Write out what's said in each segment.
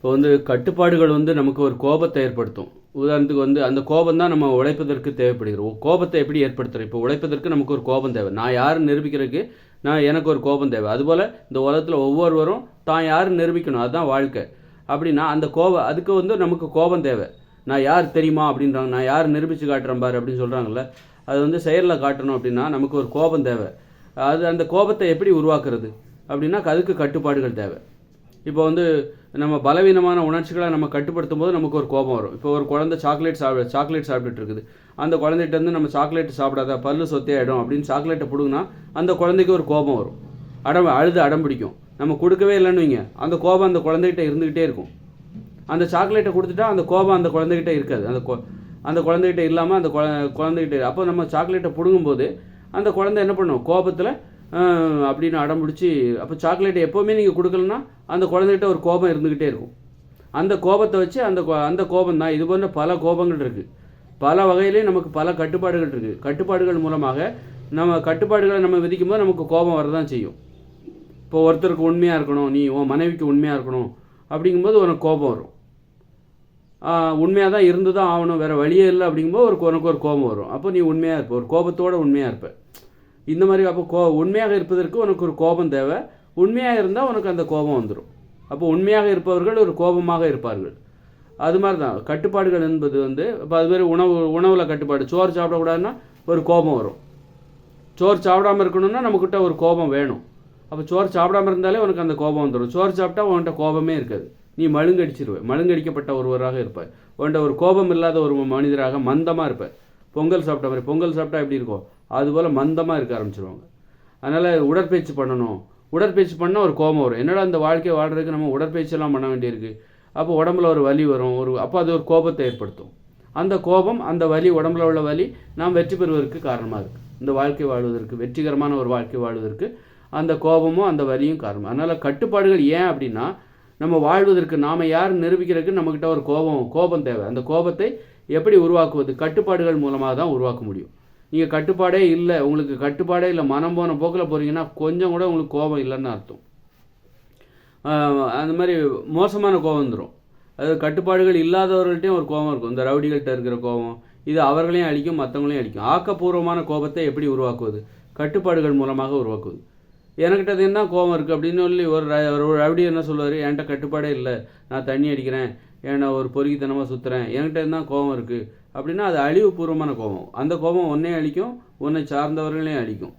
இப்போ வந்து கட்டுப்பாடுகள் வந்து நமக்கு ஒரு கோபத்தை ஏற்படுத்தும். உதாரணத்துக்கு வந்து அந்த கோபம் தான் நம்ம உழைப்பதற்கு தேவைப்படுகிறோம் கோபத்தை எப்படி ஏற்படுத்துகிறோம் இப்போ உழைப்பதற்கு நமக்கு ஒரு கோபம் தேவை. நான் யாருன்னு நிரூபிக்கிறதுக்கு நான் எனக்கு ஒரு கோபம் தேவை. அதுபோல் இந்த உலகத்தில் ஒவ்வொருவரும் தான் யாருன்னு நிரூபிக்கணும். அதுதான் வாழ்க்கை. அப்படின்னா அந்த கோபம் அதுக்கு வந்து நமக்கு கோபம் தேவை. நான் யார் தெரியுமா அப்படின்றாங்க. நான் யார் நிரூபித்து காட்டுறேன் பாரு அப்படின்னு சொல்கிறாங்கல்ல அது வந்து செயலில் காட்டணும் அப்படின்னா நமக்கு ஒரு கோபம் தேவை. அது அந்த கோபத்தை எப்படி உருவாக்குறது? அப்படின்னா அதுக்கு கட்டுப்பாடுகள் தேவை. இப்போ வந்து நம்ம பலவீனமான உணர்ச்சிகளை நம்ம கட்டுப்படுத்தும் போது நமக்கு ஒரு கோபம் வரும். இப்போ ஒரு குழந்தை சாக்லேட் சாப்பிட சாக்லேட் சாப்பிட்டுட்டு இருக்குது. அந்த குழந்தைகிட்ட இருந்து நம்ம சாக்லேட் சாப்பிடாத பல்லு சொத்தையாயிடும் அப்படின்னு சாக்லேட்டை பிடுங்கினா அந்த குழந்தைக்கு ஒரு கோபம் வரும். அடம் அழுது அடம் பிடிக்கும். நம்ம கொடுக்கவே இல்லைன்னு வைங்க. அந்த கோபம் அந்த குழந்தைகிட்ட இருந்துக்கிட்டே இருக்கும். அந்த சாக்லேட்டை கொடுத்துட்டா அந்த கோபம் அந்த குழந்தைகிட்ட இருக்காது. அந்த அந்த குழந்தைகிட்ட இல்லாமல் அந்த குழந்தைகிட்ட அப்போ நம்ம சாக்லேட்டை பிடுங்கும்போது அந்த குழந்தை என்ன பண்ணும்? கோபத்தில் அப்படின்னு அடம் பிடிச்சி அப்போ சாக்லேட்டை எப்போவுமே நீங்கள் கொடுக்கலன்னா அந்த குழந்தைகிட்ட ஒரு கோபம் இருந்துக்கிட்டே இருக்கும். அந்த கோபத்தை வச்சு அந்த கோ- அந்த கோபம் தான் இது போன்ற பல கோபங்கள் இருக்குது பல வகையிலையும் நமக்கு பல கட்டுப்பாடுகள் இருக்குது கட்டுப்பாடுகள் மூலமாக நம்ம கட்டுப்பாடுகளை நம்ம விதிக்கும் போது நமக்கு கோபம் வரதான் செய்யும். இப்போ ஒருத்தருக்கு உண்மையாக இருக்கணும் நீ உன் மனைவிக்கு உண்மையாக இருக்கணும் அப்படிங்கும்போது உனக்கு கோபம் வரும். உண்மையாக தான் இருந்து தான் ஆகணும் வேறு வழியே இல்லை அப்படிங்கும்போது ஒரு உனக்கு ஒரு கோபம் வரும். அப்போ நீ உண்மையாக இருப்ப. ஒரு கோபத்தோட உண்மையாக இருப்ப. இந்த மாதிரி அப்போ கோ உண்மையாக இருப்பதற்கு உனக்கு ஒரு கோபம் தேவை. உண்மையாக இருந்தால் உனக்கு அந்த கோபம் வந்துடும் அப்போ உண்மையாக இருப்பவர்கள் ஒரு கோபமாக இருப்பார்கள். அது மாதிரி தான் கட்டுப்பாடுகள் என்பது வந்து இப்போ அது மாதிரி உணவு உணவில் கட்டுப்பாடு. சோறு சாப்பிடக்கூடாதுன்னா ஒரு கோபம் வரும். சோறு சாப்பிடாம இருக்கணும்னா நம்மக்கிட்ட ஒரு கோபம் வேணும். அப்போ சோறு சாப்பிடாம இருந்தாலே உனக்கு அந்த கோபம் வந்துடும் சோறு சாப்பிட்டா உன்கிட்ட கோபமே இருக்காது. நீ மழுங்கடிச்சிருவே. மழுங்கடிக்கப்பட்ட ஒருவராக இருப்பாய். உன்கிட்ட ஒரு கோபம் இல்லாத ஒரு மனிதராக மந்தமாக இருப்பாய். பொங்கல் சாப்பிட்ட மாதிரி. பொங்கல் சாப்பிட்டா எப்படி இருக்கும்? அதுபோல் மந்தமாக இருக்க ஆரம்பிச்சிருவாங்க. அதனால் உடற்பயிற்சி பண்ணணும். உடற்பயிற்சி பண்ணால் ஒரு கோபம் வரும். என்னடா அந்த வாழ்க்கையை வாழ்றதுக்கு நம்ம உடற்பயிற்சியெல்லாம் பண்ண வேண்டியிருக்கு? அப்போ உடம்புல ஒரு வலி வரும். ஒரு அப்போ அது ஒரு கோபத்தை ஏற்படுத்தும். அந்த கோபம் அந்த வலி உடம்புல உள்ள வலி நாம் வெற்றி பெறுவதற்கு காரணமாக இருக்குது இந்த வாழ்க்கை வாழ்வதற்கு வெற்றிகரமான ஒரு வாழ்க்கை வாழ்வதற்கு அந்த கோபமும் அந்த வலியும் காரணம். அதனால் கட்டுப்பாடுகள் ஏன் அப்படின்னா நம்ம வாழ்வதற்கு நாம் யார் நிரூபிக்கிறதுக்கு நம்மக்கிட்ட ஒரு கோபம் கோபம் தேவை. அந்த கோபத்தை எப்படி உருவாக்குவது? கட்டுப்பாடுகள் மூலமாக தான் உருவாக்க முடியும். நீங்கள் கட்டுப்பாடே இல்லை உங்களுக்கு கட்டுப்பாடே இல்லை மனம் போன போக்கில் போகிறீங்கன்னா கொஞ்சம் கூட உங்களுக்கு கோபம் இல்லைன்னு அர்த்தம். அந்த மாதிரி மோசமான கோபம் வந்துடும் அது கட்டுப்பாடுகள் இல்லாதவர்கள்ட்டையும் ஒரு கோபம் இருக்கும். இந்த ரவுடிகள்கிட்ட இருக்கிற கோபம் இது அவர்களையும் அழிக்கும் மற்றவங்களையும் அழிக்கும். ஆக்கப்பூர்வமான கோபத்தை எப்படி உருவாக்குவது? கட்டுப்பாடுகள் மூலமாக உருவாக்குவது. எனக்கிட்ட அது என்ன கோபம் இருக்குது அப்படின்னு சொல்லி ஒரு ர- ஒரு ரவுடி என்ன சொல்லுவார்? என்கிட்ட கட்டுப்பாடே இல்லை. நான் தண்ணி அடிக்கிறேன். என்னை ஒரு பொறுக்கித்தனமாக சுற்றுறேன் என்கிட்ட என்ன கோபம் இருக்குது அப்படின்னா அது அழிவுபூர்வமான கோபம். அந்த கோபம் உன்னையும் அழிக்கும் உன்னை சார்ந்தவர்களையும் அழிக்கும்.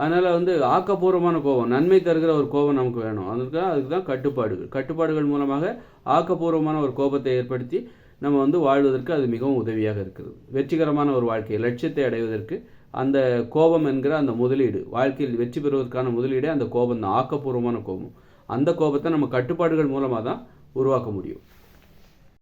அதனால் வந்து ஆக்கப்பூர்வமான கோபம் நன்மை தருகிற ஒரு கோபம் நமக்கு வேணும். அதுக்கு தான் அதுக்கு தான் கட்டுப்பாடுகள். கட்டுப்பாடுகள் மூலமாக ஆக்கப்பூர்வமான ஒரு கோபத்தை ஏற்படுத்தி நம்ம வந்து வாழ்வதற்கு அது மிகவும் உதவியாக இருக்கிறது. வெற்றிகரமான ஒரு வாழ்க்கை லட்சியத்தை அடைவதற்கு அந்த கோபம் என்கிற அந்த முதலீடு வாழ்க்கையில் வெற்றி பெறுவதற்கான முதலீடே அந்த கோபம் தான் ஆக்கப்பூர்வமான கோபம். அந்த கோபத்தை நம்ம கட்டுப்பாடுகள் மூலமாக தான் உருவாக்க முடியும்.